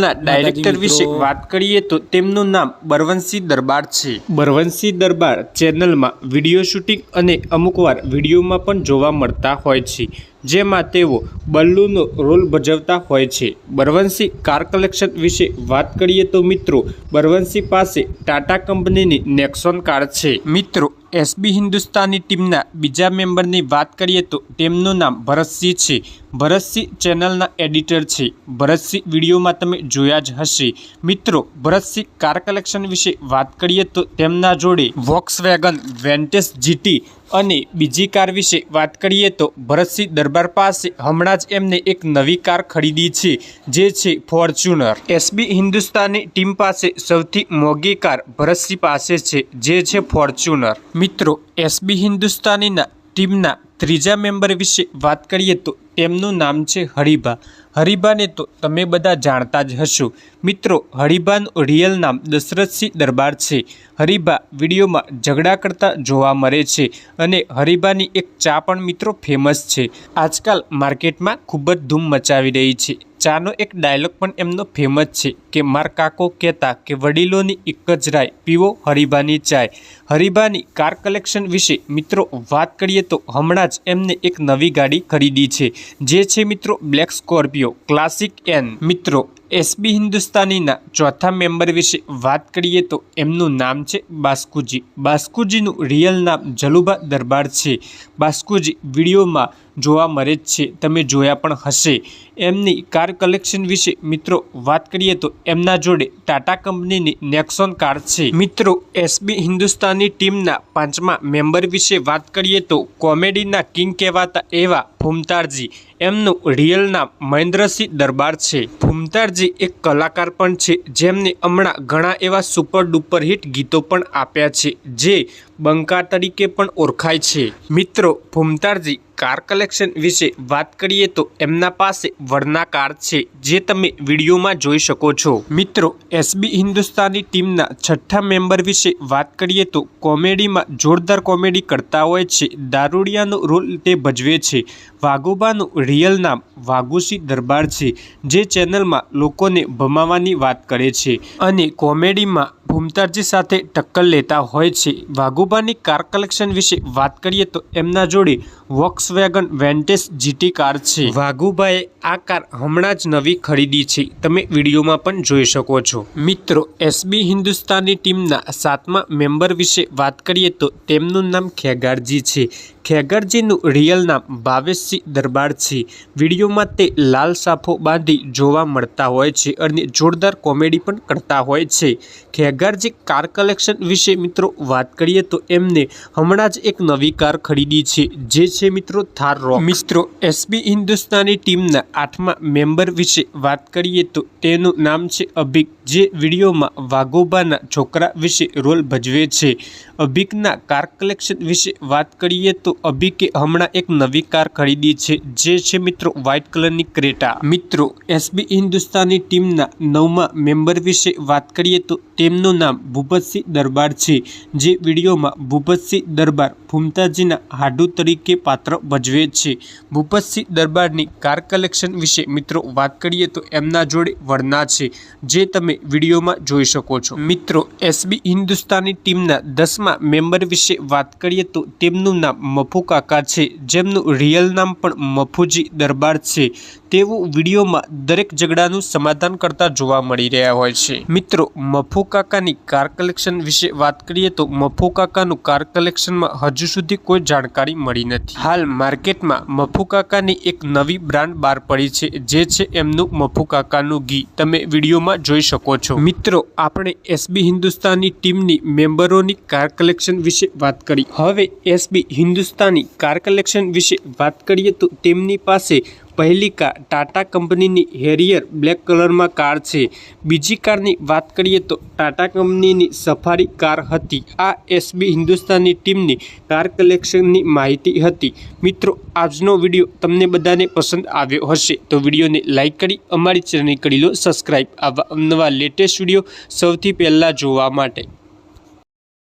ચેનલના ડાયરેક્ટર વિશે વાત કરીએ તો તેમનું નામ બરવંશી દરબાર છે. બરવંશી દરબાર ચેનલમાં વીડિયો શૂટિંગ અને અમુકવાર વિડીયોમાં પણ જોવા મળતા હોય છે. જેમાં તેઓ બલ્લુનો રોલ ભજવતા હોય છે. બરવંશી કાર કલેક્શન વિશે વાત કરીએ તો મિત્રો બરવંશી પાસે ટાટા કંપનીની નેક્સોન કાર છે. મિત્રો એસબી હિન્દુસ્તાની ટીમના બીજા મેમ્બરની વાત કરીએ તો તેમનું નામ ભરતસિંહ છે. ભરતસિંહ ચેનલના એડિટર છે. ભરતસિંહ વિડીયોમાં તમે જોયા જ હશે. મિત્રો, ભરતસિંહ કાર કલેક્શન વિશે વાત કરીએ તો તેમના જોડે વોક્સ વેગન વેન્ટેસ જીટી અને બીજી કાર વિશે વાત કરીએ તો ભરતસિંહ દરબાર પાસે હમણાં જ એમને એક નવી કાર ખરીદી છે, જે છે ફોર્ચ્યુનર. એસબી હિન્દુસ્તાની ટીમ પાસે સૌથી મોંઘી કાર ભરતસિંહ પાસે છે, જે છે ફોર્ચ્યુનર. મિત્રો એસબી હિન્દુસ્તાનીના ટીમના ત્રીજા મેમ્બર વિશે વાત કરીએ તો તેમનું નામ છે હરિભા. હરિભાને તો તમે બધા જાણતા જ હશો. મિત્રો, હરિભાનું રિયલ નામ દશરથસિંહ દરબાર છે. હરિભા વિડીયોમાં ઝઘડા કરતા જોવા મળે છે અને હરિભાની એક ચા પણ મિત્રો ફેમસ છે. આજકાલ માર્કેટમાં ખૂબ જ ધૂમ મચાવી રહી છે. ચાનો એક ડાયલોગ પણ એમનો ફેમસ છે કે માર કાકો કહેતા કે વડીલોની એક જ રાય, પીવો હરિભાની ચાય. હરિભાની કાર કલેક્શન વિશે મિત્રો વાત કરીએ તો હમણાં જ એમને એક નવી ગાડી ખરીદી છે. જે છે મિત્રો બ્લેક સ્કોર્પિયો ક્લાસિક એન મિત્રો એસબી હિન્દુસ્તાનીના ચોથા મેમ્બર વિશે વાત કરીએ તો એમનું નામ છે બાસ્કુજી બાસ્કુજીનું રિયલ નામ જલુભા દરબાર છે. બાસ્કુજી વિડીયોમાં જોવા મળે જ છે. તમે જોયા પણ હશે. એમની કાર કલેક્શન વિશે મિત્રો વાત કરીએ તો એમના જોડે ટાટા કંપનીની નેક્સોન કાર છે. મિત્રો, એસબી હિન્દુસ્તાની ટીમના પાંચમા મેમ્બર વિશે વાત કરીએ તો કોમેડીના કિંગ કહેવાતા એવા ફૂમતારજી એમનું રિયલ નામ મહેન્દ્રસિંહ દરબાર છે. ફૂમતારજી એક કલાકાર પણ છે જેમને હમણાં ઘણા એવા સુપર ડુપર હિટ ગીતો પણ આપ્યા છે. જે બંકા તરીકે પણ ઓળખાય છે. મિત્રો, ભૂમતારજી, કાર કલેક્શન વિશે વાત કરીએ તો એમના પાસે વરના કાર છે, જે તમે વિડીયોમાં જોઈ શકો છો. મિત્રો, એસબી હિન્દુસ્તાની ટીમના છઠ્ઠા મેમ્બર વિશે વાત કરીએ તો કોમેડીમાં જોરદાર કોમેડી કરતા હોય છે. દારૂડિયાનો રોલ તે ભજવે છે. વાઘુબાનું રિયલ નામ વાઘુસી દરબાર છે, જે ચેનલમાં લોકોને ભમાવાની વાત કરે છે. અને કોમેડીમાં ભૂમતારજી સાથે ટક્કર લેતા હોય છે. વાઘુબાની કાર કલેક્શન વિશે વાત કરીએ તો એમના જોડે Volkswagen Virtus GT car છે. વાઘુભાઈએ આ કાર હમણાં જ નવી ખરીદી છે. તમે વિડીયોમાં પણ જોઈ શકો છો. મિત્રો, એસબી હિન્દુસ્તાની ટીમના સાતમા મેમ્બર વિશે વાત કરીએ તો તેમનું નામ ખેગારજી છે. ખેગરજીનું રિયલ નામ ભાવેશસિંહ દરબાર છે. વિડીયોમાં તે લાલ સાફો બાંધી જોવા મળતા હોય છે અને જોરદાર કોમેડી પણ કરતા હોય છે. ખેગારજી કાર કલેક્શન વિશે મિત્રો વાત કરીએ તો એમને હમણાં જ એક નવી કાર ખરીદી છે, જે છે મિત્રો થાર રોક. મિત્રો એસબી હિન્દુસ્તાની ટીમના આઠમા મેમ્બર વિશે વાત કરીએ તો તેનું નામ છે અભિક, જે વિડીયોમાં વાઘોબાના છોકરા વિશે રોલ ભજવે છે. અભિકના કાર કલેક્શન વિશે વાત કરીએ તો અભિકે હમણાં એક નવી કાર ખરીદી છે, જે છે મિત્રો વ્હાઇટ કલરની ક્રેટા. મિત્રો એસબી હિન્દુસ્તાની ટીમના નવમા મેમ્બર વિશે વાત કરીએ તો તેમનું નામ ભૂપતસિંહ દરબાર છે, જે વિડીયોમાં ભૂપતસિંહ દરબાર ફૂમતાજીના હાડુ તરીકે પાત્ર ભજવે છે. ભૂપતસિંહ દરબારની કાર કલેક્શન વિશે મિત્રો વાત કરીએ તો એમના જોડે વરના છે, જે તમે વિડીયોમાં જોઈ શકો છો. મિત્રો, એસબી હિન્દુસ્તાની ટીમના દસમા મેમ્બર વિશે વાત કરીએ તો તેમનું નામ મફુ કાકા છે, જેમનું રિયલ નામ પણ મફુજી દરબાર છે. તેઓ વિડીયોમાં દરેક ઝઘડાનું સમાધાન કરતા જોવા મળી રહ્યા હોય છે. મિત્રો, મફુ કાકાની કાર કલેક્શન વિશે વાત કરીએ તો મફુ કાકાનું કાર કલેક્શનમાં હજુ સુધી કોઈ જાણકારી મળી નથી. હાલ માર્કેટમાં મફુ કાકાની એક નવી બ્રાન્ડ બહાર પડી છે, જે છે એમનું મફુ કાકાનું ઘી. તમે વિડીયોમાં જોઈ શકો છો. મિત્રો, આપણે એસબી હિન્દુસ્તાની ટીમની મેમ્બરોની કાર કલેક્શન વિશે વાત કરી. હવે એસબી હિન્દુસ્તાની કાર કલેક્શન વિશે વાત કરીએ તો તેમની પાસે પહેલી કાર ટાટા કંપનીની હેરિયર બ્લેક કલરમાં કાર છે. બીજી કારની વાત કરીએ તો ટાટા કંપનીની સફારી કાર હતી. આ એસબી હિન્દુસ્તાની ટીમની કાર કલેક્શનની માહિતી હતી. મિત્રો, આજનો વીડિયો તમને બધાને પસંદ આવ્યો હશે. તો વિડીયોને લાઇક કરી અમારી ચેનલ કરી લો સબસ્ક્રાઈબ આવા નવા લેટેસ્ટ વીડિયો સૌથી પહેલાં જોવા માટે.